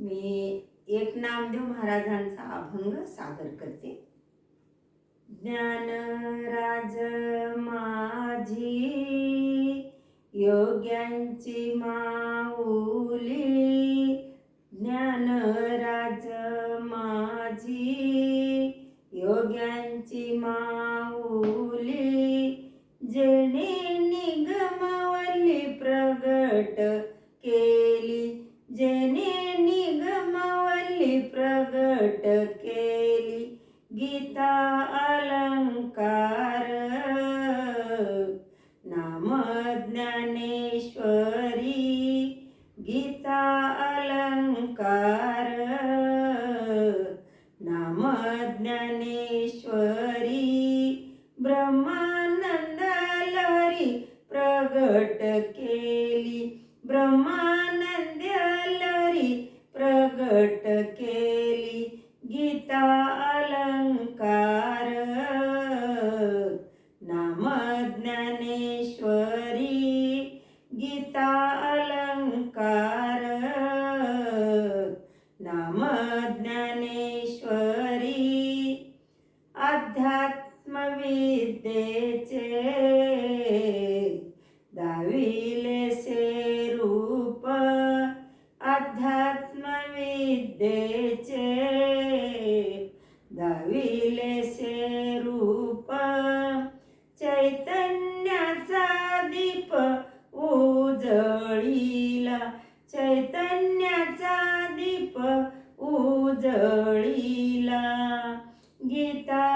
मी एक नामदेव महाराजांचा अभंग सादर करते. ज्ञानराज माझी योग्यांची माऊली. ज्ञानराज माझी योग्यांची मा केली गीता अलंकार. नाम ज्ञानेश्वरी गीता अलंकार. नाम ज्ञानेश्वरी ब्रह्मानंद लहरी प्रगट के ज्ञानेश्वरी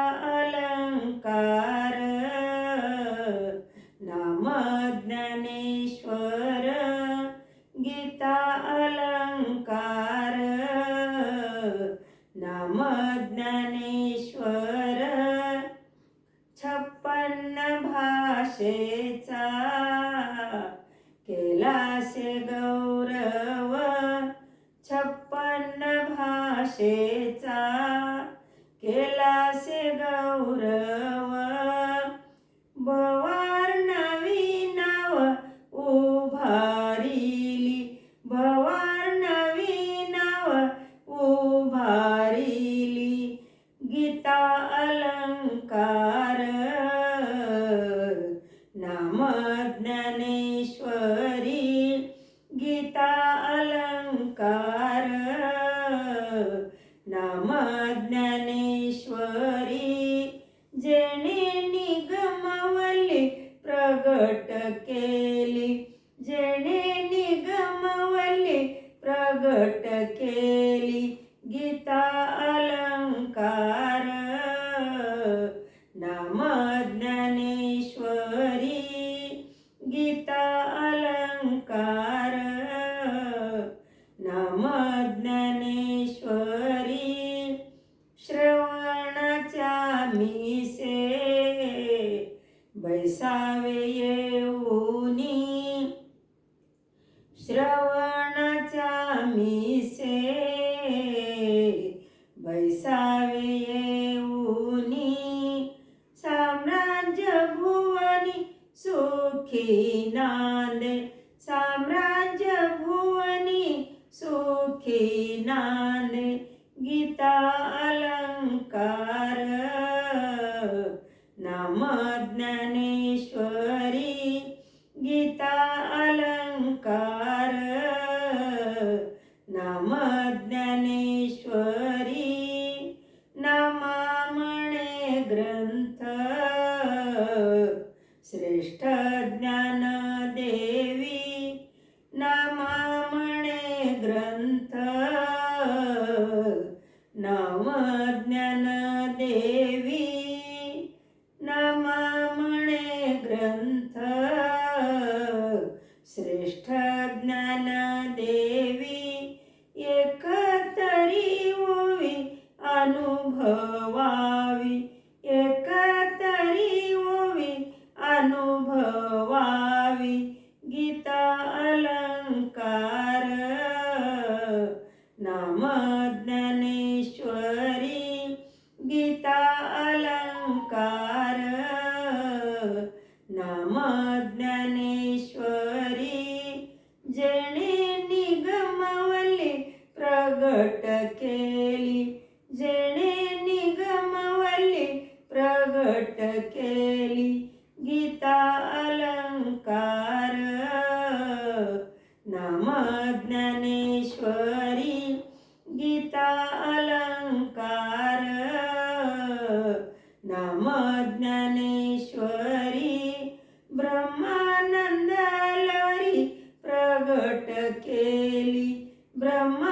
अलंकार. नाम ज्ञानेश्वर गीता अलंकार. नाम ज्ञानेश्वर छप्पन्न भाषेचा केलासे गौ भवार नवी नाव उभारिली. भवार नवी नाव उभारिली. गीता अलंकार नाम ज्ञानेश्वरी. गीता अलंकार नाम ज्ञान प्रगट केली जेणे निगमवली प्रगट केली गीता अलंकार. नाम ज्ञानेश्वरी गीता अलंकार. नाम ज्ञानेश्वरी श्रवणाच्या मिसे बैसावे येऊनी. श्रवणाच्या मिसे बैसावे येऊनी. साम्राज्य भुवनी सुखी नांदे. साम्राज्य भुवनी सुखी नांदे. गीता अलंकार नाम ज्ञानेश्वरी गीता अलंकार। नाम ज्ञानेश्वरी नामा ग्रंथ। श्रेष्ठ ज्ञान देवी नामामणे ग्रंथ। नाम निगमवले प्रगट केली. जेणे निगमवली प्रगट केली. गीता अलंकार नाम ज्ञानेश्वरी. गीता अलंकार नाम ज्ञानेश्वरी. ब्रह्मानंद लरी प्रगट केली. ब्रह्मानंदी